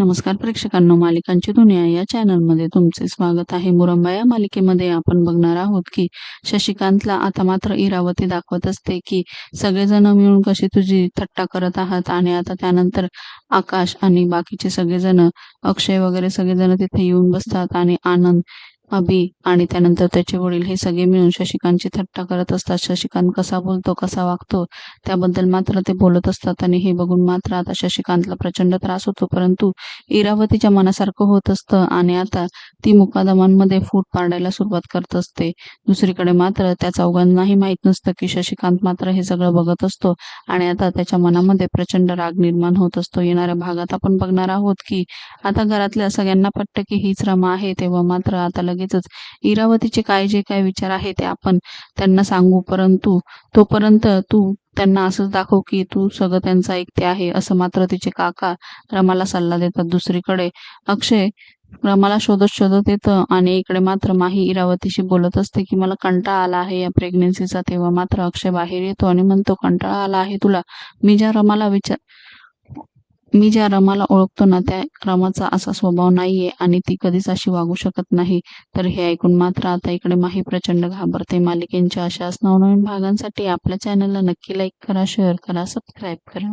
नमस्कार प्रेक्षकांनो मालिकांची दुनिया या चॅनलमध्ये तुमचे स्वागत आहे. मुरंबा या मालिकेमध्ये आपण बघणार आहोत की शशिकांतला आता मात्र इरावती दाखवत असते की सगळेजण मिळून कशी तुझी थट्टा करत आहात आणि आता त्यानंतर आकाश आणि बाकीचे सगळेजण अक्षय वगैरे सगळेजण तिथे येऊन बसतात आणि आनंद अभि आणि त्यानंतर त्याचे वडील हे सगळे मिळून शशिकांतची थट्टा करत असतात. शशिकांत कसा बोलतो कसा वागतो त्याबद्दल मात्र ते बोलत असतात आणि हे बघून मात्र आता शशिकांतला प्रचंड त्रास होतो. परंतु इरावतीच्या मनासारखं होत असतं आणि आता ती मुकादमांमध्ये फूट पाडायला सुरुवात करत असते. दुसरीकडे मात्र त्या चौघांनाही माहीत नसतं की शशिकांत मात्र हे सगळं बघत असतो आणि आता त्याच्या मनामध्ये प्रचंड राग निर्माण होत असतो. येणाऱ्या भागात आपण बघणार आहोत की आता घरातल्या सगळ्यांना पटतं की हीच रमा आहे तेव्हा मात्र आता लगेचच. इरावतीचे काय जे काय विचार आहे ते आपण त्यांना सांगू परंतु तोपर्यंत तू त्यांना असंच दाखव की तू सगळं त्यांचं ऐकते आहे असं मात्र तिचे काका रमाला सल्ला देतात. दुसरीकडे अक्षय रमाला शोधत शोधत येतं आणि इकडे मात्र माही इरावतीशी बोलत असते की मला कंटाळा आला आहे या प्रेग्नेन्सीचा तेव्हा मात्र अक्षय बाहेर येतो आणि म्हणतो कंटाळा आला आहे तुला. मी ज्या रमाला विचार मी ज्या रमाला ओळखतो ना त्या रमाचा असा स्वभाव नाहीये आणि ती कधीच अशी वागू शकत नाही. तर हे ऐकून मात्र आता इकडे माही प्रचंड घाबरते. मालिकेंच्या अशाच नवनवीन भागांसाठी आपल्या चॅनलला नक्की लाईक करा शेअर करा सबस्क्राईब करा.